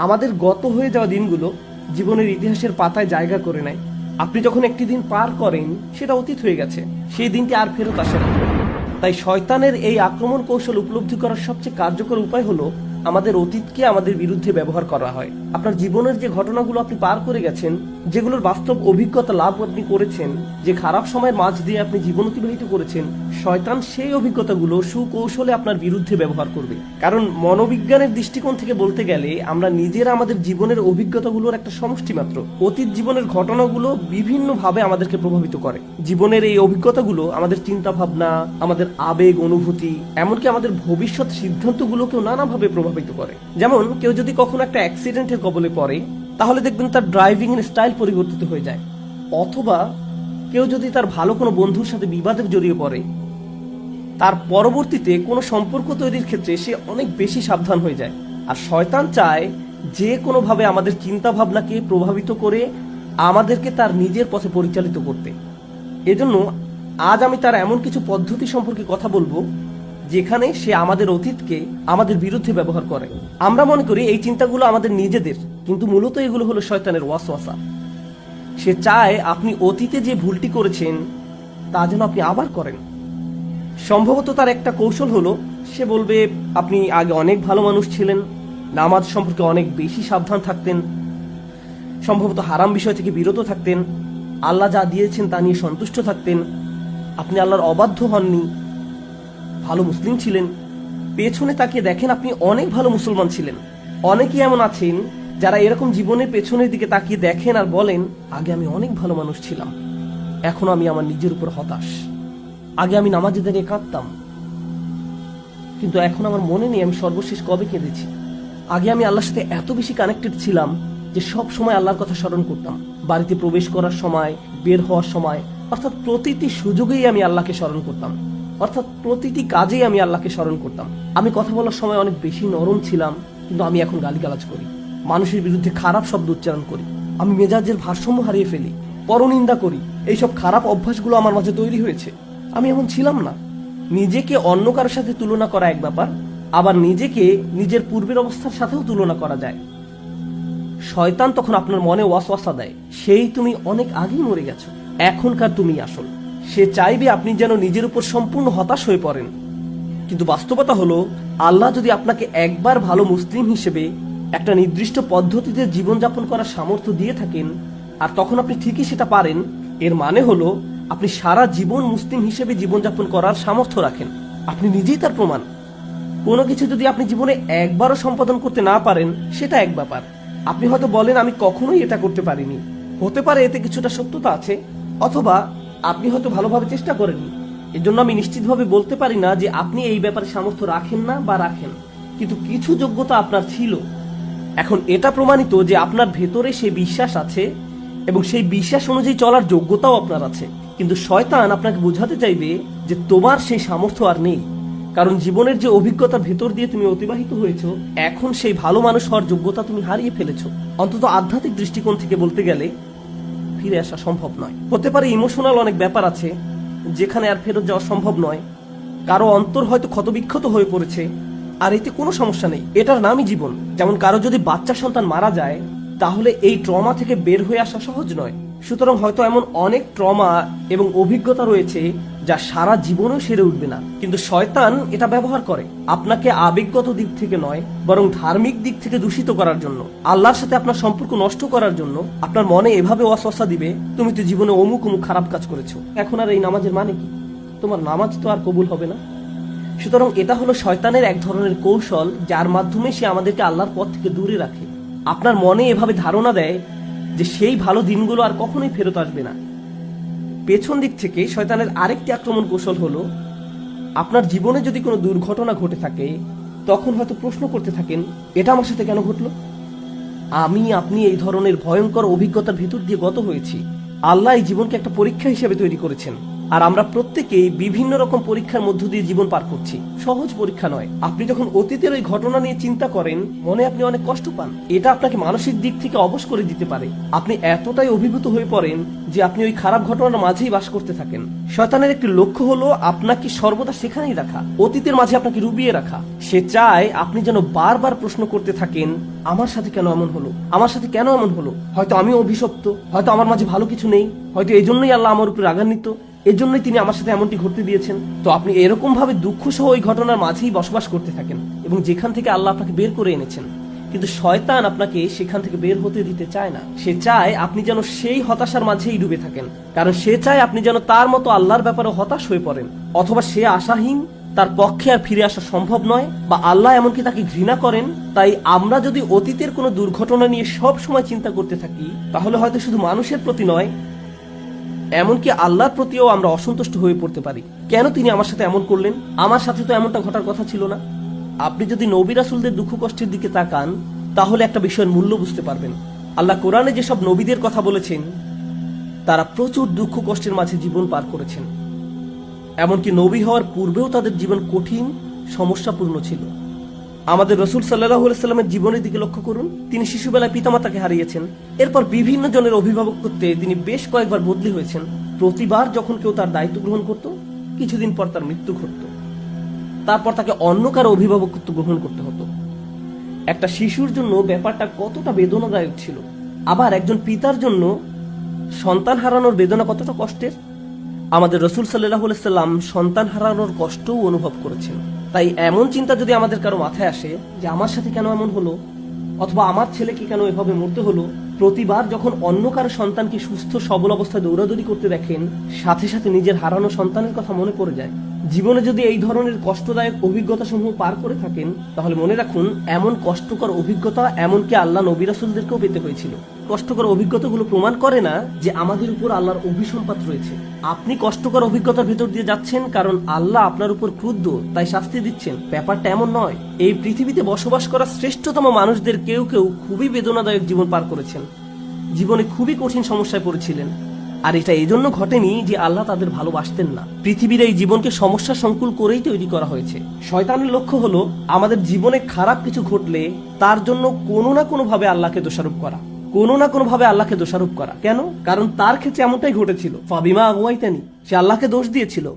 আমাদের গত হয়ে যাওয়া দিনগুলো জীবনের ইতিহাসের পাতায় জায়গা করে নেয়। আপনি যখন একটি দিন পার করেন, সেটা অতীত হয়ে গেছে। সেই দিনটি আর ফেরত আসে না। তাই শয়তানের এই আক্রমণ কৌশল উপলব্ধি করার সবচেয়ে কার্যকর উপায় হলো আমাদের অতীতকে আমাদের বিরুদ্ধে ব্যবহার করা হয়। আপনার জীবনের যে ঘটনাগুলো আপনি পার করে গেছেন যেগুলোর বাস্তব অভিজ্ঞতা লাভ আপনি করেছেন, যে খারাপ সময়ের মাঝ দিয়ে আপনি জীবন অতিবাহিত করেছেন, শয়তান সেই অভিজ্ঞতাগুলো সুকৌশলে আপনার বিরুদ্ধে ব্যবহার করবে। কারণ মনোবিজ্ঞানের দৃষ্টিকোণ থেকে বলতে গেলে, আমরা নিজেরা আমাদের জীবনের অভিজ্ঞতাগুলোর একটা সমষ্টি মাত্র। অতীত জীবনের ঘটনাগুলো বিভিন্নভাবে আমাদেরকে প্রভাবিত করে। জীবনের এই অভিজ্ঞতাগুলো আমাদের চিন্তা ভাবনা আমাদের আবেগ, অনুভূতি, এমনকি আমাদের ভবিষ্যৎ সিদ্ধান্তগুলোকেও নানাভাবে প্রভাবিত করে। যেমন, কেউ যদি কখনো একটা অ্যাক্সিডেন্টের কবলে পড়ে তাহলে দেখবেন তার ড্রাইভিং এর স্টাইল পরিবর্তিত হয়ে যায়। অথবা কেউ যদি তার ভালো কোনো বন্ধুর সাথে বিবাদে জড়িয়ে পড়ে, তার পরবর্তীতে কোনো সম্পর্ক তৈরির ক্ষেত্রে সে অনেক বেশি সাবধান হয়ে যায়। আর শয়তান চায় যে কোনোভাবে আমাদের চিন্তা ভাবনাকে প্রভাবিত করে আমাদেরকে তার নিজের পথে পরিচালিত করতে। এজন্য আজ আমি তার এমন কিছু পদ্ধতি সম্পর্কে কথা বলব যেখানে সে আমাদের অতীতকে আমাদের বিরুদ্ধে ব্যবহার করে। আমরা মনে করি এই চিন্তাগুলো আমাদের নিজেদের, কিন্তু মূলত এগুলো হলো শয়তানের ওয়াসওয়াসা। সে চায় আপনি অতীতে যে ভুলটি করেছেন, তা যেন আপনি আবার করেন। সম্ভবত তার একটা কৌশল হলো, সে বলবে, আপনি আগে অনেক ভালো মানুষ ছিলেন, নামাজ সম্পর্কে অনেক বেশি সাবধান থাকতেন, সম্ভবত হারাম বিষয় থেকে বিরত থাকতেন, আল্লাহ যা দিয়েছেন তা নিয়ে সন্তুষ্ট থাকতেন, আপনি আল্লাহর অবাধ্য হননি ভালো মুসলিম ছিলেন। পেছনে তাকিয়ে দেখেন আপনি অনেক ভালো মুসলমান ছিলেন। অনেকেই এমন আছেন যারা এরকম জীবনের পেছনের দিকে তাকিয়ে দেখেন আর বলেন, আগে আমি অনেক ভালো মানুষ ছিলাম। এখন আমি আমার নিজের উপর হতাশ। আগে আমি নামাজে দাঁড়িয়ে কাঁদতাম। কিন্তু এখন আমার মনে নেই আমি সর্বশেষ কবে কেঁদেছি। আগে আমি আল্লাহর সাথে এত বেশি কানেক্টেড ছিলাম যে সব সময় আল্লাহর কথা স্মরণ করতাম। বাড়িতে প্রবেশ করার সময়, বের হওয়ার সময়, অর্থাৎ প্রতিটি সুযোগেই আমি আল্লাহকে স্মরণ করতাম। অর্থাৎ প্রতিটি কাজেই আমি আল্লাহকে স্মরণ করতাম। আমি কথা বলার সময় অনেক বেশি নরম ছিলাম, কিন্তু আমি এখন গালিগালাজ করি। মানুষের বিরুদ্ধে খারাপ শব্দ উচ্চারণ করি। আমি মেজাজের ভারসাম্য হারিয়ে ফেলি, পরনিন্দা করি। এইসব খারাপ অভ্যাসগুলো আমার মাঝে তৈরি হয়েছে। আমি এমন ছিলাম না। নিজেকে অন্য কারোর সাথে তুলনা করা এক ব্যাপার, আবার নিজেকে নিজের পূর্বের অবস্থার সাথেও তুলনা করা যায়। শয়তান তখন আপনার মনে ওয়াসওয়াসা দেয়, সেই তুমি অনেক আগেই মরে গেছো, এখনকার তুমি আসল। সে চাইবে আপনি যেন নিজের উপর সম্পূর্ণ হতাশ হয়ে পড়েন। কিন্তু বাস্তবতা হলো, আল্লাহ যদি আপনাকে একবার ভালো মুসলিম হিসেবে একটা নির্দিষ্ট পদ্ধতিতে জীবনযাপন করার সামর্থ্য দিয়ে থাকেন, আর তখন আপনি ঠিকই সেটা পারেন, এর মানে হলো, আপনি সারা জীবন মুসলিম হিসেবে জীবনযাপন করার সামর্থ্য রাখেন। আপনি নিজেই তার প্রমাণ। কোনো কিছু যদি আপনি জীবনে একবারও সম্পাদন করতে না পারেন, সেটা এক ব্যাপার। আপনি হয়তো বলেন, আমি কখনোই এটা করতে পারিনি। হতে পারে এতে কিছুটা সত্যতা আছে, অথবা আপনি হয়তো ভালোভাবে চেষ্টা করেননি। এজন্য আমি নিশ্চিতভাবে বলতে পারি না যে আপনি এই ব্যাপারে সামর্থ্য রাখেন না বা রাখেন। কিন্তু কিছু যোগ্যতা আপনার ছিল। এখন এটা প্রমাণিত যে আপনার ভেতরে সেই বিশ্বাস আছে এবং সেই বিশ্বাস অনুযায়ী চলার যোগ্যতাও আপনার আছে। কিন্তু শয়তান আপনাকে বোঝাতে চাইবে যে তোমার সেই সামর্থ্য আর নেই। কারণ জীবনের যে অভিজ্ঞতা ভেতর দিয়ে তুমি অতিবাহিত হয়েছ, এখন সেই ভালো মানুষ হওয়ার যোগ্যতা তুমি হারিয়ে ফেলেছ। অন্তত আধ্যাত্মিক দৃষ্টিকোণ থেকে বলতে গেলে ফিরে আসা সম্ভব নয়। হতে পারে ইমোশনাল অনেক ব্যাপার আছে, যেখানে আর ফেরত যাওয়া সম্ভব নয়। কারও অন্তর হয়তো ক্ষতবিক্ষত হয়ে পড়েছে, আর এতে কোনো সমস্যা নেই। এটার নামই জীবন। যেমন কারও যদি বাচ্চা সন্তান মারা যায়, তাহলে এই ট্রমা থেকে বের হয়ে আসা সহজ নয়। সুতরাং হয়তো এমন অনেক ট্রমা এবং অভিজ্ঞতা রয়েছে যা সারা জীবনও সেরে উঠবে না। কিন্তু শয়তান এটা ব্যবহার করে। আপনাকে আবেগগত দিক থেকে নয়, বরং ধার্মিক দিক থেকে দূষিত করার জন্য। আল্লাহর সাথে আপনার সম্পর্ক নষ্ট করার জন্য আপনার মনে এভাবে অসস্তা দিবে, তুমি তো জীবনে অমুক অমুক খারাপ কাজ করেছ। এখন আর এই নামাজের মানে কি? তোমার নামাজ তো আর কবুল হবে না। সুতরাং এটা হলো শয়তানের এক ধরনের কৌশল, যার মাধ্যমে সে আমাদেরকে আল্লাহর পথ থেকে দূরে রাখে। আপনার মনে এভাবে ধারণা দেয় যে সেই ভালো দিনগুলো আর কখনোই ফেরত আসবে না। পেছন দিক থেকে শয়তানের আরেকটি আক্রমণ কৌশল হলো, আপনার জীবনে যদি কোনো দুর্ঘটনা ঘটে থাকে, তখন হয়তো প্রশ্ন করতে থাকেন, এটা আমার সাথে কেন ঘটলো? আমি, আপনি এই ধরনের ভয়ঙ্কর অভিজ্ঞতার ভেতর দিয়ে গত হয়েছি। আল্লাহ এই জীবনকে একটা পরীক্ষা হিসেবে তৈরি করেছেন। আর আমরা প্রত্যেকেই বিভিন্ন রকম পরীক্ষার মধ্য দিয়ে জীবন পার করছি। সহজ পরীক্ষা নয়। আপনি যখন অতীতের ওই ঘটনা নিয়ে চিন্তা করেন, মনে আপনি অনেক কষ্ট পান। এটা আপনাকে মানসিক দিক থেকে অবশ করে দিতে পারে। আপনি এতটাই অভিভূত হয়ে পড়েন যে আপনি ওই খারাপ ঘটনার মাঝেই বাস করতে থাকেন। শয়তানের একটি লক্ষ্য হলো আপনাকে সর্বদা সেখানেই রাখা। অতীতের মাঝে আপনাকে রুবিয়ে রাখা। সে চায় আপনি যেন বারবার প্রশ্ন করতে থাকেন, আমার সাথে কেন এমন হলো? আমার সাথে কেন এমন হলো? হয়তো আমি অভিশপ্ত। হয়তো আমার মাঝে ভালো কিছু নেই। হয়তো এই জন্যই আল্লাহ আমার উপর রাগান্বিত। এর জন্যই তিনি আমার সাথে এমনটি ঘটতে দিয়েছেন। তো আপনি এরকম ভাবে দুঃখ সহ ওই ঘটনার মাঝেই বসবাস করতে থাকেন এবং যেখান থেকে আল্লাহ আপনাকে বের করে এনেছেন। কিন্তু শয়তান আপনাকে সেখান থেকে বের হতে দিতে চায় না। সে চায় আপনি যেন সেই হতাশার মাঝেই ডুবে থাকেন। কারণ সে চায় আপনি যেন তার মতো আল্লাহর ব্যাপারে হতাশ হয়ে পড়েন। অথবা সে আশাহীন, তার পক্ষে আর ফিরে আসা সম্ভব নয় বা আল্লাহ এমনকি তাকে ঘৃণা করেন। তাই আমরা যদি অতীতের কোনো দুর্ঘটনা নিয়ে সব সময় চিন্তা করতে থাকি, তাহলে হয়তো শুধু মানুষের প্রতি নয় এমনকি আল্লাহর প্রতিও আমরা অসন্তুষ্ট হয়ে পড়তে পারি। কেন তিনি আমার সাথে এমন করলেন? আমার সাথে তো এমনটা ঘটার কথা ছিল না। আপনি যদি নবী রাসুলদের দুঃখ কষ্টের দিকে তাকান, তাহলে একটা বিষয়ের মূল্য বুঝতে পারবেন। আল্লাহ কোরআনে যেসব নবীদের কথা বলেছেন, তারা প্রচুর দুঃখ কষ্টের মাঝে জীবন পার করেছেন। এমনকি নবী হওয়ার পূর্বেও তাদের জীবন কঠিন, সমস্যাপূর্ণ ছিল। আমাদের রসুল সাল্লাহ সাল্লামের জীবনের দিকে লক্ষ্য করুন, তিনি শিশুবেলায় পিতামাতাকে হারিয়েছেন। এরপর বিভিন্ন জনের অভিভাবক করতে তিনি বেশ কয়েকবার বদলি হয়েছেন। প্রতিবার যখন কেউ তার দায়িত্ব গ্রহণ করত, কিছুদিন পর তার মৃত্যু ঘটত। তারপর তাকে অন্য কারও অভিভাবকত্ব গ্রহণ করতে হতো। একটা শিশুর জন্য ব্যাপারটা কতটা বেদনাদায়ক ছিল। আবার একজন পিতার জন্য সন্তান হারানোর বেদনা কতটা কষ্টের? আমাদের রসুল সাল্লাহ সাল্লাম সন্তান হারানোর কষ্টও অনুভব করেছেন। তাই এমন চিন্তা যদি আমাদের কারও মাথায় আসে যে আমার সাথে কেন এমন হলো, অথবা আমার ছেলেকে কেন এভাবে মরতে হলো, প্রতিবার যখন অন্য কারও সন্তানকে সুস্থ, সবল অবস্থায় দৌড়াদৌড়ি করতে দেখেন, সাথে সাথে নিজের হারানো সন্তানের কথা মনে পড়ে যায়। জীবনে যদি এই ধরনের কষ্টদায়ক অভিজ্ঞতা সমূহ পার করে থাকেন, তাহলে মনে রাখুন, এমন কষ্টকর অভিজ্ঞতা এমনকি আল্লাহ নবী রাসুলদেরকেও পেতে হয়েছিল। কষ্টকর অভিজ্ঞতাগুলো প্রমাণ করে না যে আমাদের উপর আল্লাহর অভিসম্পাত রয়েছে। আপনি কষ্টকর অভিজ্ঞতার ভেতর দিয়ে যাচ্ছেন কারণ আল্লাহ আপনার উপর ক্রুদ্ধ, তাই শাস্তি দিচ্ছেন। ব্যাপারটা এমন নয়। এই পৃথিবীতে বসবাস করা শ্রেষ্ঠতম মানুষদের কেউ কেউ খুবই বেদনাদায়ক জীবন পার করেছেন। জীবনে খুবই কঠিন সমস্যায় পড়েছিলেন। আর এটা এই জন্য ঘটেনি যে আল্লাহ তাদের ভালোবাসতেন না। পৃথিবীর এই জীবনকে সমস্যা সংকুল করেই তৈরি করা হয়েছে। শয়তানের লক্ষ্য হলো আমাদের জীবনে খারাপ কিছু ঘটলে তার জন্য কোনো না কোনো ভাবে আল্লাহকে দোষারোপ করা। কোনো না কোনো ভাবে আল্লাহকে দোষারোপ করা। কেন? কারণ তার ক্ষেত্রে এমনটাই ঘটেছিল। ফাবিমা আগুয়াইতানি সে আল্লাহকে দোষ দিয়েছিল।